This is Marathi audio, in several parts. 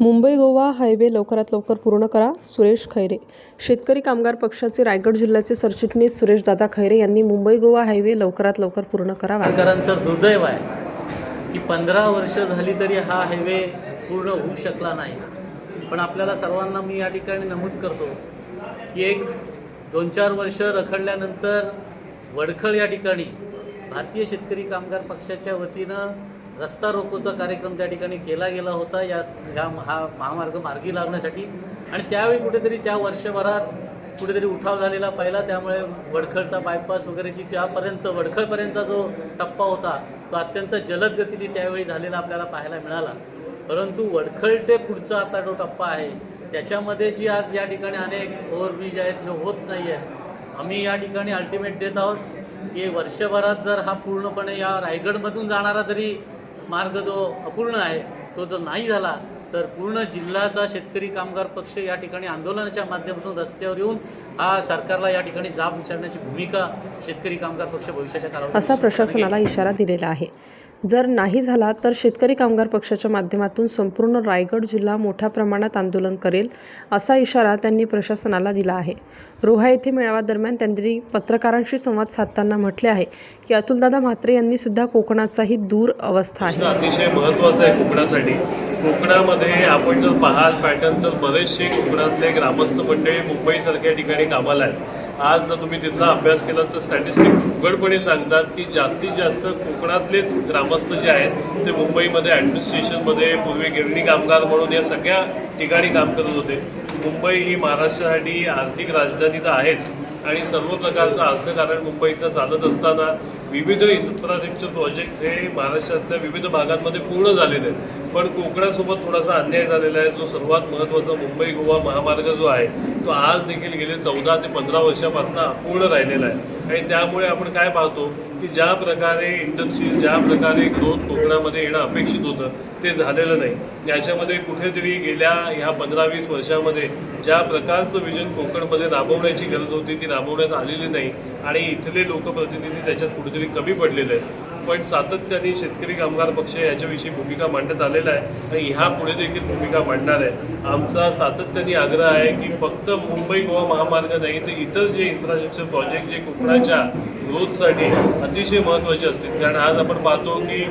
मुंबई गोवा हायवे लवकरात लवकर पूर्ण करा सुरेश खैरे. शेतकरी कामगार पक्षाचे रायगड जिल्ह्याचे सरचिटणीस सुरेश दादा खैरे यांनी मुंबई गोवा हायवे लवकरात लवकर पूर्ण करावा सरकारांचं दुर्दैव आहे की पंधरा वर्ष झाली तरी हा हायवे पूर्ण होऊ शकला नाही. पण आपल्याला सर्वांना मी या ठिकाणी नमूद करतो की एक दोन चार वर्ष रखडल्यानंतर वडखळ या ठिकाणी भारतीय शेतकरी कामगार पक्षाच्या वतीनं रस्ता रोकोचा कार्यक्रम त्या ठिकाणी केला गेला होता या ह्या हा महामार्ग मार्गी लागण्यासाठी. आणि त्यावेळी कुठेतरी त्या वर्षभरात कुठेतरी उठाव झालेला पाहिला. त्यामुळे वडखळचा बायपास वगैरेची त्यापर्यंत वडखळपर्यंतचा जो टप्पा होता तो अत्यंत जलद गतीने त्यावेळी झालेला आपल्याला पाहायला मिळाला. परंतु वडखळ ते पुढचा आता जो टप्पा आहे त्याच्यामध्ये जी आज या ठिकाणी अनेक ओव्हरब्रिज आहेत हे होत नाही आहेत आम्ही या ठिकाणी अल्टिमेट देत आहोत. की वर्षभरात जर हा पूर्णपणे या रायगडमधून जाणारा जरी मार्ग जो अपूर्ण आहे तो जर नाही झाला तर पूर्ण जिल्ह्याचा शेतकरी कामगार पक्ष या ठिकाणी आंदोलनाच्या माध्यमातून रस्त्यावर येऊन हा सरकारला या ठिकाणी जाब विचारण्याची भूमिका शेतकरी कामगार पक्ष भविष्याच्या काळात असा प्रशासनाला इशारा दिलेला आहे. जर नाही झाला तर शेतकरी कामगार पक्षाच्या माध्यमातून संपूर्ण रायगड जिल्हा मोठ्या प्रमाणात आंदोलन करेल असा इशारा त्यांनी प्रशासनाला दिला आहे. रोहा येथे मेळाव्यादरम्यान त्यांनी पत्रकारांशी संवाद साधताना म्हटले आहे की अतुलदादा म्हात्रे यांनी सुद्धा कोकणाचाही दूर अवस्था आहे. अतिशय महत्त्वाचा आहे कोकणासाठी. कोकणामध्ये आपण जर पाहाल पॅटर्न तर बरेचसे कोकणातले ग्रामस्थ मंडळी मुंबईसारख्या ठिकाणी कामाला आहेत. आज जर तुम्ही तिथला अभ्यास केला तर स्टॅटिस्टिक्स उघडपणे सांगतात की जास्तीत जास्त कोकणातलेच ग्रामस्थ जे आहेत ते मुंबईमध्ये ॲडमिनिस्ट्रेशनमध्ये पूर्वी गिरणी कामगार म्हणून या सगळ्या ठिकाणी काम करत होते. मुंबई ही महाराष्ट्रासाठी आर्थिक राजधानी तर आहेच आणि सर्व प्रकारचं अर्थकारण मुंबईतनं चालत असताना विविध इन्फ्रास्ट्रक्चर प्रोजेक्ट्स हे महाराष्ट्रातल्या विविध भागांमध्ये पूर्ण झालेले आहेत. पण कोकणासोबत थोडासा अन्याय झालेला आहे. जो सर्वात महत्त्वाचा मुंबई गोवा महामार्ग जो आहे तो आज देखील गेले चौदा ते पंधरा वर्षापासून अपूर्ण राहिलेला आहे. आणि त्यामुळे आपण काय पाहतो की ज्या प्रकारे इंडस्ट्रीज ज्या प्रकारे ग्रोथ कोकणामध्ये येणं अपेक्षित होतं ते झालेलं नाही. याच्यामध्ये कुठेतरी गेल्या ह्या पंधरा वीस वर्षामध्ये ज्या प्रकारचं विजन कोकणमध्ये राबवण्याची गरज होती ती राबवण्यात आलेली नाही. आणि इथले लोकप्रतिनिधी त्याच्यात कुठेतरी कमी पडलेले आहे. पण सातत्याने शेतकरी कामगार पक्ष याच्याविषयी भूमिका मांडत आलेला आहे आणि ह्या पुढे देखील भूमिका मांडणार आहे. आमचा सातत्याने आग्रह आहे की फक्त मुंबई गोवा महामार्ग नाही तर इतर जे इन्फ्रास्ट्रक्चर प्रोजेक्ट जे कोकणाच्या ग्रोथसाठी अतिशय महत्त्वाचे असतील. कारण आज आपण पाहतो की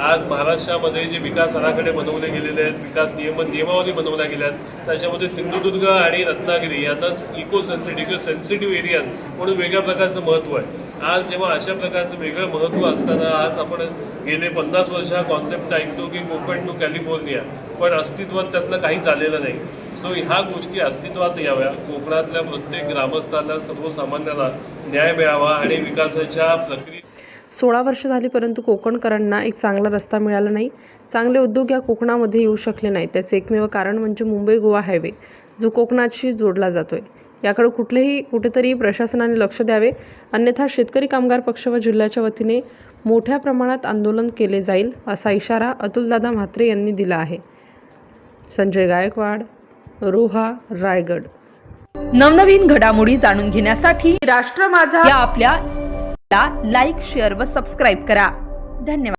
आज महाराष्ट्रामध्ये जे विकास आराखडे बनवले गेलेले आहेत विकास नियम नियमावली बनवल्या गेल्या आहेत त्याच्यामध्ये सिंधुदुर्ग आणि रत्नागिरी यांना इको सेन्सिटिव्ह किंवा सेन्सिटिव्ह एरियाज म्हणून वेगळ्या प्रकारचं महत्त्व आहे. आज जेव्हा अशा प्रकारचं वेगळं महत्त्व असताना आज आपण गेले पन्नास वर्ष हा कॉन्सेप्ट ऐकतो की कोकण टू कॅलिफोर्निया पण अस्तित्वात त्यातलं काही झालेलं नाही. सो ह्या गोष्टी अस्तित्वात याव्या. कोकणातल्या प्रत्येक ग्रामस्थांना सर्वसामान्याला न्याय मिळावा आणि विकासाच्या प्रक्रिये सोळा वर्ष झाली परंतु कोकणकरांना एक चांगला रस्ता मिळाला नाही. चांगले उद्योग या कोकणामध्ये येऊ शकले नाही त्याचे एकमेव कारण म्हणजे मुंबई गोवा हायवे जो कोकणाशी जोडला जातोय. याकडे कुठलेही कुठेतरी प्रशासनाने लक्ष द्यावे. अन्यथा शेतकरी कामगार पक्ष व जिल्ह्याच्या वतीने मोठ्या प्रमाणात आंदोलन केले जाईल असा इशारा अतुलदादा म्हात्रे यांनी दिला आहे. संजय गायकवाड रोहा रायगड. नवनवीन घडामोडी जाणून घेण्यासाठी राष्ट्र माझा या आपल्या लाईक शेअर व सबस्क्राईब करा. धन्यवाद.